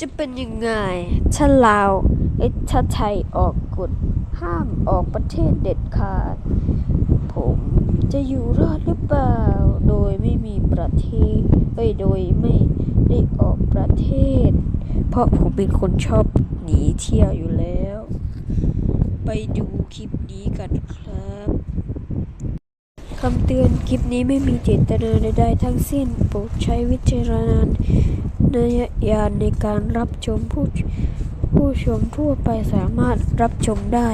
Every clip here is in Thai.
จะเป็นยังไง ถ้าลาวเอ้ถ้าไทยออกกฎห้ามออกประเทศเด็ดขาด ผมจะอยู่รอดหรือเปล่า โดยไม่มีประเทศเอ้ยโดยไม่ได้ออกประเทศ เพราะผมเป็นคนชอบหนีเที่ยวอยู่แล้ว ไปดูคลิปนี้กันครับ คำเตือน คลิปนี้ไม่มีเจตนาใดๆทั้งสิ้น โปรดใช้วิจารณญาณในการรับชมผู้ผู้ชมทั่วไปสามารถรับชมได้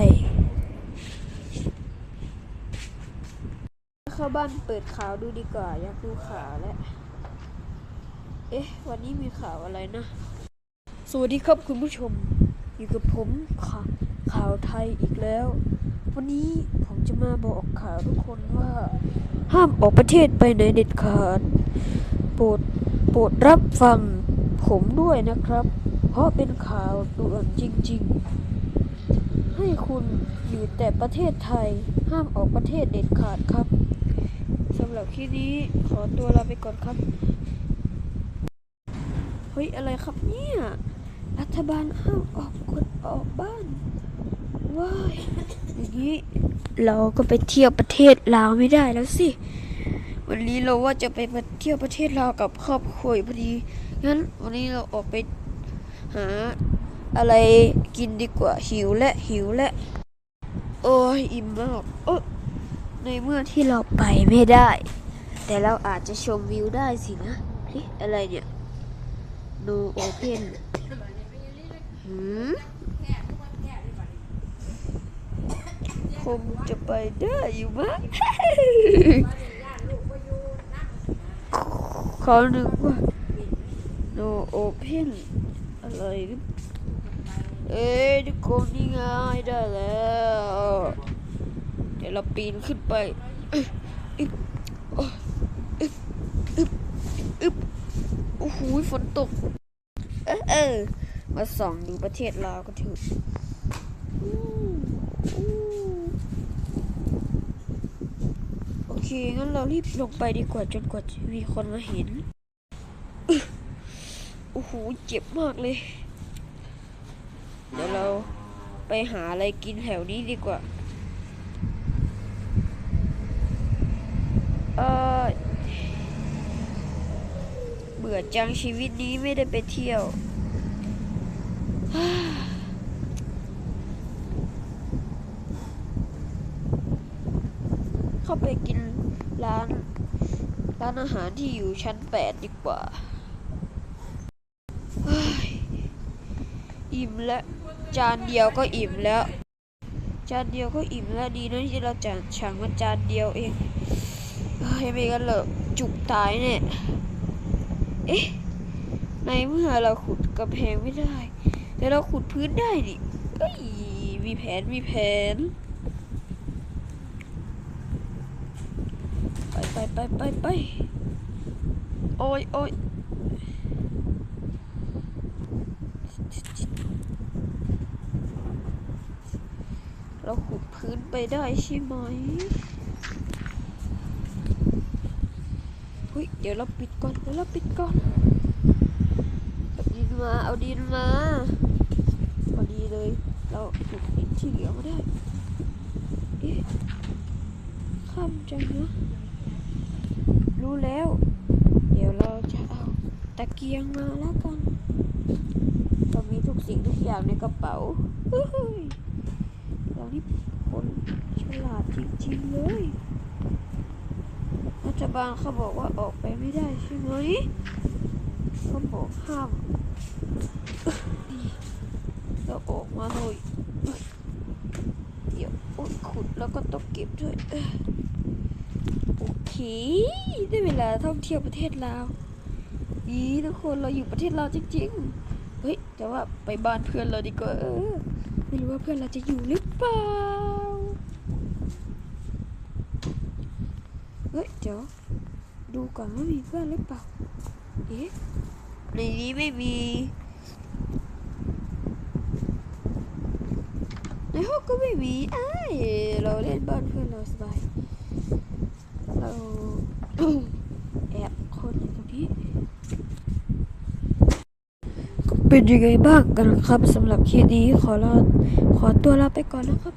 เข้าบ้านเปิดข่าวดูดีกว่า อยากดูข่าวแล้ว เอ๊ะ วันนี้มีข่าวอะไรนะ สวัสดีครับคุณผู้ชม อยู่กับผมข่าวข่าวไทยอีกแล้ว วันนี้ จะมาบอกข่าวทุกคนว่า ห้ามออกประเทศไปไหนเด็ดขาด โปรดโปรดรับฟังผมด้วยนะครับ เพราะเป็นข่าวด่วนจริง ๆ ให้คุณอยู่แต่ประเทศไทยห้ามออกประเทศเด็ดขาดครับสำหรับคลิปนี้ขอตัวลาไปก่อนครับ เฮ้ย อะไรครับเนี่ย รัฐบาลห้ามออกกฎออกบ้านว้ายอย่างนี้ เราก็ไปเที่ยวประเทศลาวไม่ได้แล้วสิ วันนี้เราว่าจะไปเที่ยวประเทศลาวกับครอบครัวพอดี งั้นวันนี้เราออกไปหาอะไรกินดีกว่าหิวและหิวและ โอ้ยอิ่มมากเออในเมื่อที่เราไปไม่ได้ แต่เราอาจจะชมวิวได้สินะอะไรเนี่ย no open หืม คงจะไปได้อยู่มั้งเขานึกว่า no open อะไรเอ้ยทุกคนนี่ไงได้แล้ว เดี๋ยวเราปีนขึ้นไปอึ๊บอึ๊บอึ๊บอึ๊บโอ้โหฝนตก เออเออมาส่องดูประเทศลาวกันเถอะอู้อู้โอเค งั้นเรารีบลงไปดีกว่าจนกว่าจะมีคนมาเห็น โอ้โห เจ็บมากเลย เดี๋ยวเราไปหาอะไรกินแถวนี้ดีกว่า เออเบื่อจังชีวิตนี้ไม่ได้ไปเที่ยว เข้าไปกิน ร้านร้านอาหารที่อยู่ชั้นแปดดีกว่าอิ่มแล้วจานเดียวก็อิ่มแล้ว จานเดียวก็อิ่มแล้วดีนะที่เราจานฉังมาจานเดียวเองเฮ้ยไม่งั้นเหราจุกตายแน่เอ๊ะในเมื่อเราขุดกำแพงไม่ได้ แต่เราขุดพื้นได้นี่เอ้ยมีแผนมีแผน ไปไปไปไปโอ้ยโอ้ยเราขุดพื้นไปได้ใช่ไหมเฮ้ยเดี๋ยวเราปิดก่อนเดี๋ยวเราปิดก่อนเอาดินมาเอาดินมาพอดีเลย เราขุดดินที่เหลือมาได้ เอ๊ะข้ามจังนะ รู้แล้ว เดี๋ยวเราจะเอาตะเกียงมาแล้วกันเรามีทุกสิ่งทุกอย่างในกระเป๋าเรานี่คนฉลาดจริงๆเลยรัฐบาลเขาบอกว่าออกไปไม่ได้ใช่ไหมเขาบอกห้ามเราออกมาเลยเดี๋ยวอุ๊ยขุดแล้วก็ต้องเก็บด้วย เออโอเค ได้เวลาท่องเที่ยวประเทศลาวอีทุกคนเราอยู่ประเทศลาวจริงๆ เฮ้ย แต่ว่าไปบ้านเพื่อนเราดีกว่าเออไม่รู้ว่าเพื่อนเราจะอยู่หรือเปล่า เฮ้ย เดี๋ยว ดูก่อนว่ามีเพื่อนหรือเปล่า เอ๊ะ ในนี้ไม่มี ในห้องก็ไม่มีอ้ายเราเล่นบ้านเพื่อนเราสบาย เรา แอบคนอยู่ตรงนี้ เป็นยังไงบ้างกันครับสำหรับคลิปนี้ขอลาขอตัวลาไปก่อนนะครับ